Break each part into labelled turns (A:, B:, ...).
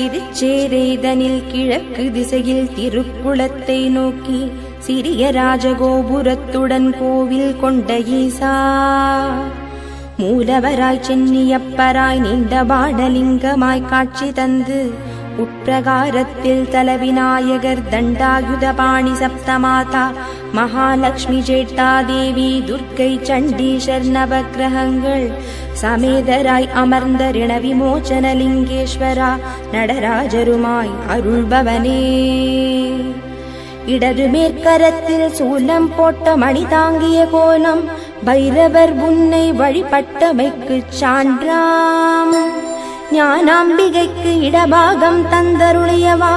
A: திருச்சேரைதனில் கிழக்கு திசையில் திருக்குளத்தை நோக்கி சிறிய ராஜகோபுரத்துடன் கோவில் கொண்ட ஈசா. மூலவராய் சென்னியப்பராய் நீண்ட பாடலிங்கமாய் காட்சி தந்து உட்பிரகாரத்தில் தலவிநாயகர் தண்டாயுதபாணி சப்தமாதா மகாலட்சுமி ஜேட்டா தேவி துர்க்கை சண்டீஷர் நவகிரகங்கள் சமேதராய் அமர்ந்த ரிண விமோச்சன லிங்கேஸ்வரா நடராஜருமாய் அருள்பவனே. இடது மேற்கரத்தில் சூலம் போட்ட மணி தாங்கிய கோலம் பைரவர் உன்னை வழிபட்டமைக்கு சான்றாம். ஞானாம்பிகைக்கு இடபாகம் தந்தருளியவா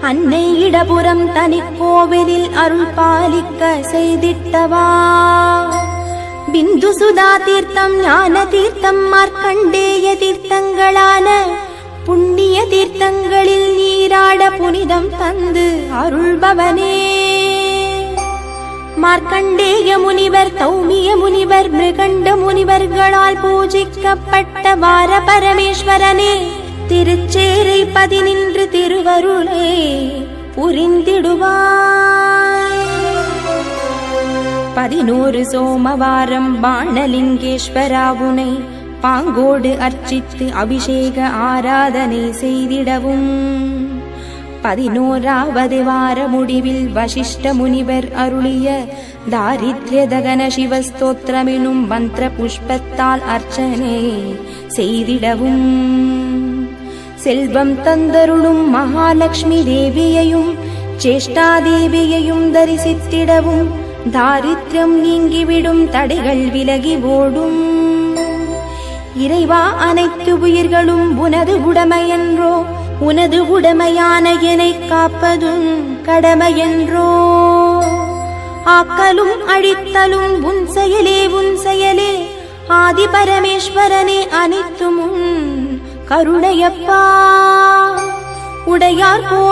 A: அன்னை இடபுறம் தனி கோவிலில் அருள் பாலிக்க செய்திட்டவா. பிந்து சுதா தீர்த்தம் ஞான தீர்த்தம் மார்க்கண்டேய தீர்த்தங்களான புண்ணிய தீர்த்தங்களில் நீராட புனிதம் தந்து அருள்பவனே. மார்க்கண்டேய முனிவர் தௌமிய முனிவர் மிருகண்ட முனிவர்களால் பூஜிக்கப்பட்ட வார பரமேஸ்வரனே திருச்சேரை பதினின்று திருவருளே புரிந்திடுவாய் பதினோரு சோமவாரம் பாணலிங்கேஸ்வராவுனை பாங்கோடு அர்ச்சித்து அபிஷேக ஆராதனை செய்திடவும். பதினோராவது வார முடிவில் வசிஷ்ட முனிவர் அருளிய தாரித்ய தகன சிவஸ்தோத்திரமெனும் மந்திர புஷ்பத்தால் அர்ச்சனை செய்திடவும். செல்வம் தந்தருளும் மகாலட்சுமி தேவியையும் சேஷ்டாதேவியையும் தரிசித்திடவும். தாரித்யம் நீங்கிவிடும் தடைகள் விலகி ஓடும். இறைவா அனைத்து உயிர்களும் உனது உடமையன்றோ உனது உடமையான என்னை காப்பதும் கடமையன்றோ ஆக்கலும் அழித்தலும் உன் செயலே உன் செயலே. ஆதி பரமேஸ்வரனே அனைத்தும் கருணையப்பா. உடையார் கோவில்